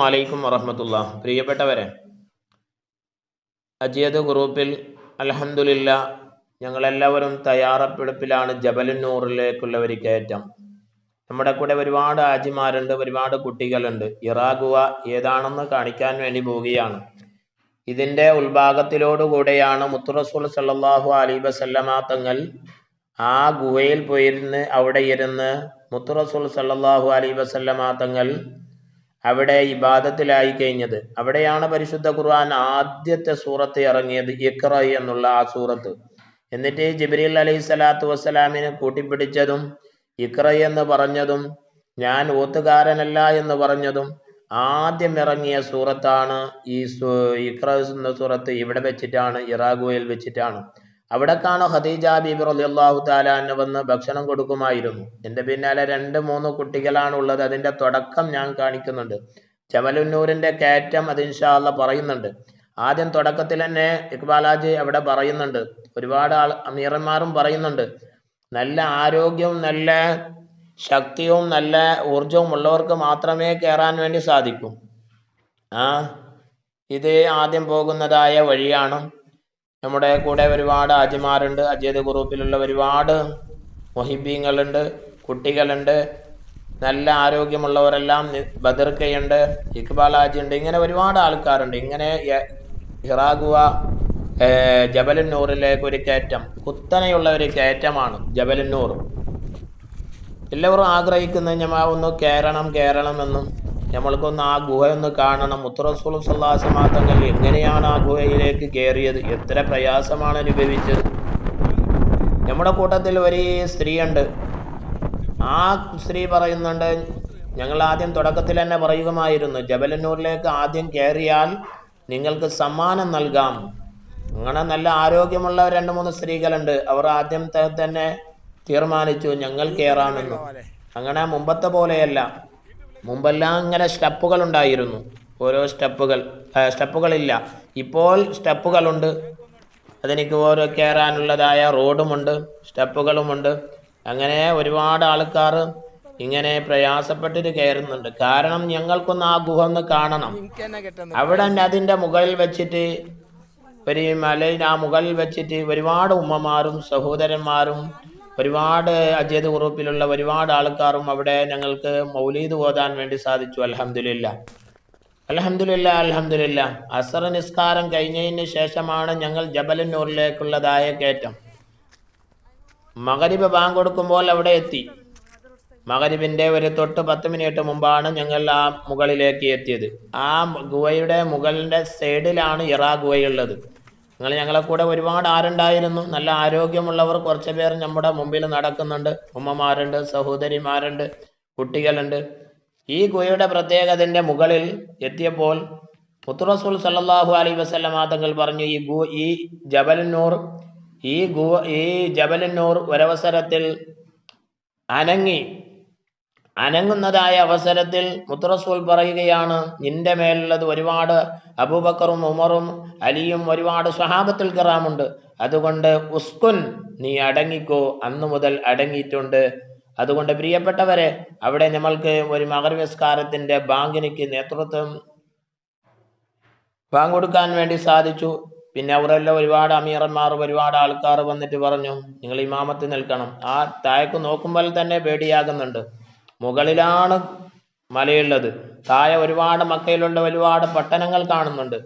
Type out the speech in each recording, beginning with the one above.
വലൈക്കും വറഹമത്തുള്ള. പ്രിയപ്പെട്ടവരെ അജിയത് ഗ്രൂപ്പിൽ അലഹമുല്ല ഞങ്ങളെല്ലാവരും തയ്യാറെടുപ്പിലാണ് ജബലുന്നൂറിലേക്കുള്ള ഒരു കയറ്റം. നമ്മുടെ കൂടെ ഒരുപാട് ആജിമാരുണ്ട് ഒരുപാട് കുട്ടികളുണ്ട്. ഇറാഗുവ ഏതാണെന്ന് കാണിക്കാൻ വേണ്ടി പോവുകയാണ്. ഇതിന്റെ ഉൾഭാഗത്തിലോടുകൂടെയാണ് മുത്തുറസൂൽ സല്ലാഹു അലി വസല്ലമ തങ്ങൾ ആ ഗുഹയിൽ പോയിരുന്ന് അവിടെ ഇരുന്ന് മുത്തുറസൂൽ സല്ലാഹു അലി വസല്ലമ തങ്ങൾ അവിടെ ഇബാദത്തിലായി കഴിഞ്ഞത്. അവിടെയാണ് പരിശുദ്ധ ഖുർആൻ ആദ്യത്തെ സൂറത്ത് ഇറങ്ങിയത്. ഇഖ്റ എന്നുള്ള ആ സൂറത്ത്. എന്നിട്ട് ജിബ്രീൽ അലൈഹി സ്വലാത്തു വസ്സലാമിനെ കൂട്ടിപ്പിടിച്ചതും ഇഖ്റ എന്ന് പറഞ്ഞതും ഞാൻ ഓത്തുകാരനല്ല എന്ന് പറഞ്ഞതും ആദ്യം ഇറങ്ങിയ സൂറത്താണ് ഈ ഇഖ്റ എന്ന സൂറത്ത് ഇവിടെ വെച്ചിട്ടാണ് ഇറാഗുവയിൽ വെച്ചിട്ടാണ്. അവിടേക്കാണ് ഖദീജ ബീബി റലിയല്ലാഹു താലാന്ന് വന്ന് ഭക്ഷണം കൊടുക്കുമായിരുന്നു. എന്റെ പിന്നാലെ രണ്ട് മൂന്ന് കുട്ടികളാണ് ഉള്ളത്. അതിന്റെ തുടക്കം ഞാൻ കാണിക്കുന്നുണ്ട്. ജമലുന്നൂരിന്റെ കയറ്റം അത് ഇൻഷാല്ല പറയുന്നുണ്ട്. ആദ്യം തുടക്കത്തിൽ തന്നെ ഇക്ബാലാജി അവിടെ പറയുന്നുണ്ട്. ഒരുപാട് ആൾ അമീറന്മാരും പറയുന്നുണ്ട്. നല്ല ആരോഗ്യവും നല്ല ശക്തിയും നല്ല ഊർജവും ഉള്ളവർക്ക് മാത്രമേ കയറാൻ വേണ്ടി സാധിക്കൂ. ആ ഇത് ആദ്യം പോകുന്നതായ വഴിയാണ്. നമ്മുടെ കൂടെ ഒരുപാട് അജിമാരുണ്ട് അജയത് ഗ്രൂപ്പിലുള്ള ഒരുപാട് മൊഹിബീങ്ങളുണ്ട് കുട്ടികളുണ്ട് നല്ല ആരോഗ്യമുള്ളവരെല്ലാം ബദർക്കയുണ്ട് ഇക്ബാൽ ഉണ്ട് ഇങ്ങനെ ഒരുപാട് ആൾക്കാരുണ്ട്. ഇങ്ങനെ ഹിറാഗുവ ജബലന്നൂറിലേക്ക് ഒരു കയറ്റം. കുത്തനെയുള്ള ഒരു കയറ്റമാണ് ജബലന്നൂർ. എല്ലാവരും ആഗ്രഹിക്കുന്നത് ഞമ്മ ഒന്ന് കയറണം കയറണം എന്നും നമ്മൾക്കൊന്ന് ആ ഗുഹ ഒന്ന് കാണണം മുത്തറസൂൽ സല്ലാസമാതങ്ങൾ എങ്ങനെയാണ് ആ ഗുഹയിലേക്ക് കയറിയത് എത്ര പ്രയാസമാണ് അനുഭവിച്ചത്? നമ്മുടെ കൂട്ടത്തിൽ ഒരു സ്ത്രീയുണ്ട്. ആ സ്ത്രീ പറയുന്നുണ്ട് ഞങ്ങൾ ആദ്യം തുടക്കത്തിൽ തന്നെ പറയുകമായിരുന്നു ജബലന്നൂരിലേക്ക് ആദ്യം കയറിയാൽ നിങ്ങൾക്ക് സമ്മാനം നൽകാം. അങ്ങനെ നല്ല ആരോഗ്യമുള്ള രണ്ട് മൂന്ന് സ്ത്രീകളുണ്ട്. അവർ ആദ്യം തന്നെ തീരുമാനിച്ചു ഞങ്ങൾ കയറാമെന്ന് അങ്ങനെ മുമ്പത്തെ പോലെയല്ല. മുമ്പെല്ലാം ഇങ്ങനെ സ്റ്റെപ്പുകൾ ഉണ്ടായിരുന്നു ഓരോ സ്റ്റെപ്പുകൾ സ്റ്റെപ്പുകളില്ല. ഇപ്പോൾ സ്റ്റെപ്പുകളുണ്ട്. അതെനിക്ക് ഓരോ കയറാനുള്ളതായ റോഡുമുണ്ട് സ്റ്റെപ്പുകളുമുണ്ട്. അങ്ങനെ ഒരുപാട് ആൾക്കാർ ഇങ്ങനെ പ്രയാസപ്പെട്ടിട്ട് കയറുന്നുണ്ട്. കാരണം ഞങ്ങൾക്കൊന്ന് ആ ഗുഹ ഒന്ന് കാണണം. അവിടെ അതിന്റെ മുകളിൽ വെച്ചിട്ട് ഒരു മലയിൽ ആ മുകളിൽ വെച്ചിട്ട് ഒരുപാട് ഉമ്മമാരും സഹോദരന്മാരും ഒരുപാട് അജേദ് ഗ്രൂപ്പിലുള്ള ഒരുപാട് ആൾക്കാരും അവിടെ ഞങ്ങൾക്ക് മൗലീദ് ഓതാൻ വേണ്ടി സാധിച്ചു. അലഹമില്ല അലഹമില്ല അലഹമില്ല അസർ നിസ്കാരം കഴിഞ്ഞതിന് ശേഷമാണ് ഞങ്ങൾ ജബലന്നൂറിലേക്കുള്ളതായ കയറ്റം. മകരിബ് ബാങ്ക് കൊടുക്കുമ്പോൾ അവിടെ എത്തി. മകരിബിന്റെ ഒരു തൊട്ട് പത്ത് മിനിറ്റ് മുമ്പാണ് ഞങ്ങൾ ആ മുകളിലേക്ക് എത്തിയത്. ആ ഗുഹയുടെ മുകളിന്റെ സൈഡിലാണ് ഇറാ ഗുഹയുള്ളത്. നിങ്ങൾ ഞങ്ങളെ കൂടെ ഒരുപാട് ആരുണ്ടായിരുന്നു. നല്ല ആരോഗ്യമുള്ളവർ കുറച്ച് പേർ നമ്മുടെ മുമ്പിൽ നടക്കുന്നുണ്ട്. ഉമ്മമാരുണ്ട് സഹോദരിമാരുണ്ട് കുട്ടികളുണ്ട്. ഈ ഗുഹയുടെ പ്രത്യേകതന്റെ മുകളിൽ എത്തിയപ്പോൾ പുത്രസുൽ സല്ലാഹു അലൈ വസ്ലമാ തങ്ങൾ പറഞ്ഞു ഈ ഗു ഈ ജബലന്നൂർ ഈ ഗു ഈ ജബലന്നൂർ ഒരവസരത്തിൽ അനങ്ങി അനങ്ങുന്നതായ അവസരത്തിൽ മുത്തറസൂൽ പറയുകയാണ് നിന്റെ മേലുള്ളത് ഒരുപാട് അബൂബക്കറും ഉമറും അലിയും ഒരുപാട് സ്വഹാബത്തിൽ കിറാമുണ്ട്. അതുകൊണ്ട് ഉസ്കുൻ നീ അടങ്ങിക്കോ. അന്നു മുതൽ അടങ്ങിയിട്ടുണ്ട്. അതുകൊണ്ട് പ്രിയപ്പെട്ടവരെ അവിടെ നമ്മൾക്ക് ഒരു മകരവിസ്കാരത്തിന്റെ ബാങ്കിനിക്ക് നേതൃത്വം ബാങ്ക് കൊടുക്കാൻ വേണ്ടി സാധിച്ചു. പിന്നെ അവരെല്ലാം ഒരുപാട് അമീറന്മാർ ഒരുപാട് ആൾക്കാർ വന്നിട്ട് പറഞ്ഞു നിങ്ങൾ ഇമാമത്ത് നിൽക്കണം. ആ താഴേക്ക് നോക്കുമ്പോൾ തന്നെ പേടിയാകുന്നുണ്ട്. മുകളിലാണ് മലയുള്ളത്. താഴെ ഒരുപാട് മക്കയിലുള്ള ഒരുപാട് പട്ടണങ്ങൾ കാണുന്നുണ്ട്.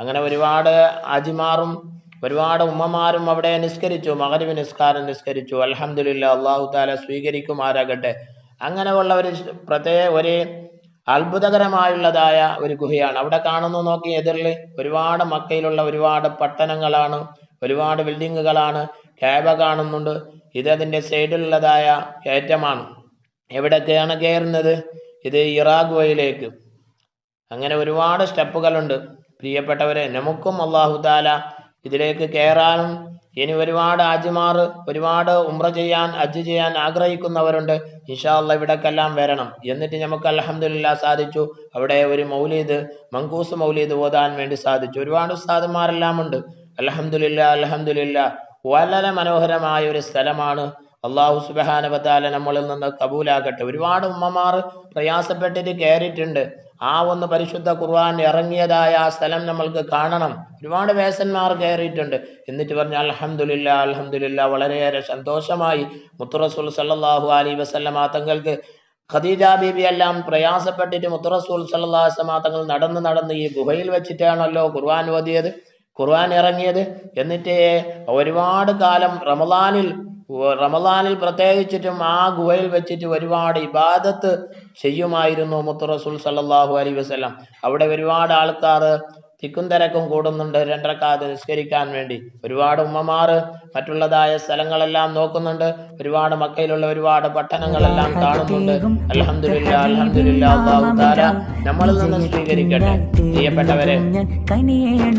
അങ്ങനെ ഒരുപാട് അജിമാറും ഒരുപാട് ഉമ്മമാരും അവിടെ നിസ്കരിച്ചു മകരിവ് നിസ്കാരം നിസ്കരിച്ചു. അലഹമില്ല അള്ളാഹു താല സ്വീകരിക്കുമാരാകട്ടെ അങ്ങനെയുള്ള ഒരു പ്രത്യേക ഒരു അത്ഭുതകരമായുള്ളതായ ഒരു ഗുഹയാണ്. അവിടെ കാണുന്നു നോക്കി എതിരിൽ ഒരുപാട് മക്കയിലുള്ള ഒരുപാട് പട്ടണങ്ങളാണ് ഒരുപാട് ബിൽഡിങ്ങുകളാണ് ക്യാബ കാണുന്നുണ്ട്. ഇത് അതിന്റെ സൈഡിലുള്ളതായ കയറ്റമാണ്. എവിടൊക്കെയാണ് കയറുന്നത്? ഇത് ഇറാഖുവയിലേക്ക്. അങ്ങനെ ഒരുപാട് സ്റ്റെപ്പുകളുണ്ട്. പ്രിയപ്പെട്ടവരെ നമുക്കും അള്ളാഹു താല ഇതിലേക്ക് കയറാനും ഇനി ഒരുപാട് ആജിമാർ ഒരുപാട് ഉമ്ര ചെയ്യാൻ അജ് ചെയ്യാൻ ആഗ്രഹിക്കുന്നവരുണ്ട്. ഇൻഷാല്ല ഇവിടേക്കെല്ലാം വരണം. എന്നിട്ട് നമുക്ക് അലഹമില്ല സാധിച്ചു. അവിടെ ഒരു മൗലീദ് മങ്കൂസ് മൗലീദ് ഓതാൻ വേണ്ടി സാധിച്ചു. ഒരുപാട് ഉസ്താദന്മാരെല്ലാം ഉണ്ട് അലഹമില്ല അലഹമില്ല വളരെ മനോഹരമായ ഒരു സ്ഥലമാണ് അള്ളാഹു സുബഹാനബത്താല നമ്മളിൽ നിന്ന് കബൂലാകട്ടെ. ഒരുപാട് ഉമ്മമാർ പ്രയാസപ്പെട്ടിട്ട് കയറിയിട്ടുണ്ട് ആ ഒന്ന് പരിശുദ്ധ ഖുർആൻ ഇറങ്ങിയതായ ആ സ്ഥലം നമ്മൾക്ക് കാണണം. ഒരുപാട് വേസന്മാർ കയറിയിട്ടുണ്ട് എന്നിട്ട് പറഞ്ഞ അലഹമുല്ല അലഹമുല്ല വളരെയേറെ സന്തോഷമായി. മുത്തുറസുൽ സല്ലാഹു അലി വസല്ലമ തങ്ങൾക്ക് ഖദീജ ബീബി എല്ലാം പ്രയാസപ്പെട്ടിട്ട് മുത്തുറസൂൽ അലൈഹി തങ്ങൾ നടന്ന് നടന്ന് ഈ ഗുഹയിൽ വെച്ചിട്ടാണല്ലോ ഖുർആൻ ഓതിയത് ഖുർആൻ ഇറങ്ങിയത്. എന്നിട്ട് ഒരുപാട് കാലം റമദാനിൽ റമദാനിൽ പ്രത്യേകിച്ചിട്ടും ആ ഗുഹയിൽ വെച്ചിട്ട് ഒരുപാട് ഇബാദത്ത് ചെയ്യുമായിരുന്നു മുത്തു റസൂൽ സല്ലല്ലാഹു അലൈഹി വസല്ലം. അവിടെ ഒരുപാട് ആൾക്കാർ തിക്കും തിരക്കും കൂടുന്നുണ്ട് രണ്ടരക്കാത് നിസ്കരിക്കാൻ വേണ്ടി. ഒരുപാട് ഉമ്മമാറ് മറ്റുള്ളതായ സ്ഥലങ്ങളെല്ലാം നോക്കുന്നുണ്ട്. ഒരുപാട് മക്കയിലുള്ള ഒരുപാട് പട്ടണങ്ങളെല്ലാം കാണുന്നുണ്ട്. അല്ലാഹു തആല നമ്മളിൽ നിന്ന് സ്വീകരിക്കട്ടെ. പ്രിയപ്പെട്ടവരെ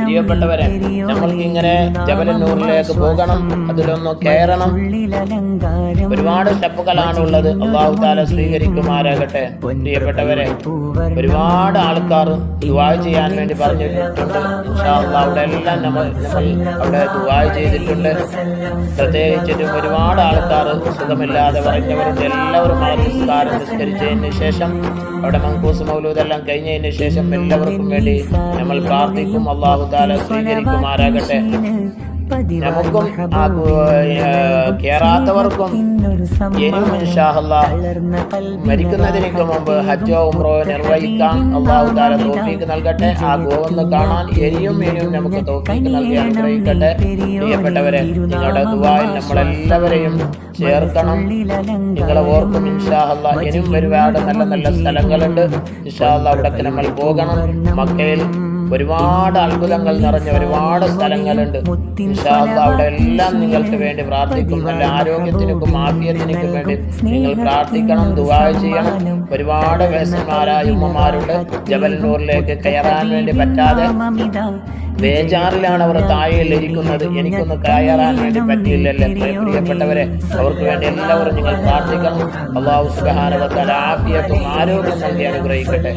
പ്രിയപ്പെട്ടവരെ നമ്മൾക്ക് ഇങ്ങനെ ജബലന്നൂറിലേക്ക് പോകണം അതിലൊന്ന് കയറണം ഒരുപാട് സ്റ്റെപ്പുകളാണ് ഉള്ളത്. അള്ളാഹു താല സ്വീകരിക്കുമാരാകട്ടെ പ്രിയപ്പെട്ടവരെ ഒരുപാട് ആൾക്കാർ ദുവാ ചെയ്യാൻ വേണ്ടി പറഞ്ഞിട്ടുണ്ട്. അവിടെ എല്ലാം നമ്മൾ അവിടെ ദുവാ ചെയ്തിട്ടുണ്ട്. പ്രത്യേകിച്ചിട്ടും ഒരുപാട് ആൾക്കാർ സുഖമില്ലാതെ പറഞ്ഞവരുണ്ട് എല്ലാവരും ആ നിസ്കാരം നിസ്കരിച്ചതിന് ശേഷം അവിടെ മങ്കൂസ് മൗലൂതെല്ലാം കഴിഞ്ഞതിന് ശേഷം എല്ലാവർക്കും വേണ്ടി നമ്മൾ പ്രാർത്ഥിക്കും. അള്ളാഹു താല സ്വീകരിക്കുമാരാകട്ടെ നമുക്കും കേറാത്തവർക്കും മരിക്കുന്നതിനേക്ക് മുമ്പ് ഹജ്ജോ ഉംറോ നിർവഹിക്കാൻ അള്ളാഹു താര തോഫീക്ക് നൽകട്ടെ. ആ ഗോവന്ന് കാണാൻ ഇനിയും ഇനിയും നമുക്ക് തോഫീക്ക് നൽകി അനുഗ്രഹിക്കട്ടെ പ്രിയപ്പെട്ടവരെ നിങ്ങളുടെ ദുബായിൽ നമ്മളെല്ലാവരെയും ചേർക്കണം. നിങ്ങളെ ഓർക്കും ഇൻഷാ അല്ലാ ഇനിയും ഒരുപാട് നല്ല നല്ല സ്ഥലങ്ങളുണ്ട്. ഇൻഷാ അല്ലാ അവിടേക്ക് നമ്മൾ പോകണം. മക്കയിൽ ഒരുപാട് അത്ഭുതങ്ങൾ നിറഞ്ഞ ഒരുപാട് സ്ഥലങ്ങളുണ്ട്. അവിടെ എല്ലാം നിങ്ങൾക്ക് വേണ്ടി പ്രാർത്ഥിക്കും. നല്ല ആരോഗ്യത്തിനും ആഫിയത്തിനും വേണ്ടി നിങ്ങൾ പ്രാർത്ഥിക്കണം ദുആ ചെയ്യണം. ഒരുപാട് വേസന്മാരായ ഉമ്മമാരുണ്ട്. ജബൽനൂറിലേക്ക് കയറാൻ വേണ്ടി പറ്റാതെ ബേജാറിലാണ് അവർ താഴെയിൽ ഇരിക്കുന്നത് എനിക്കൊന്ന് കയറാൻ വേണ്ടി പറ്റിയില്ലല്ലേ. പ്രിയ- പ്രിയപ്പെട്ടവരെ അവർക്ക് വേണ്ടി എല്ലാവരും നിങ്ങൾ പ്രാർത്ഥിക്കണം. അള്ളാഹു സുബാനവത്താൽ ആഫിയത്തും ആരോഗ്യം നൽകി അനുഗ്രഹിക്കട്ടെ.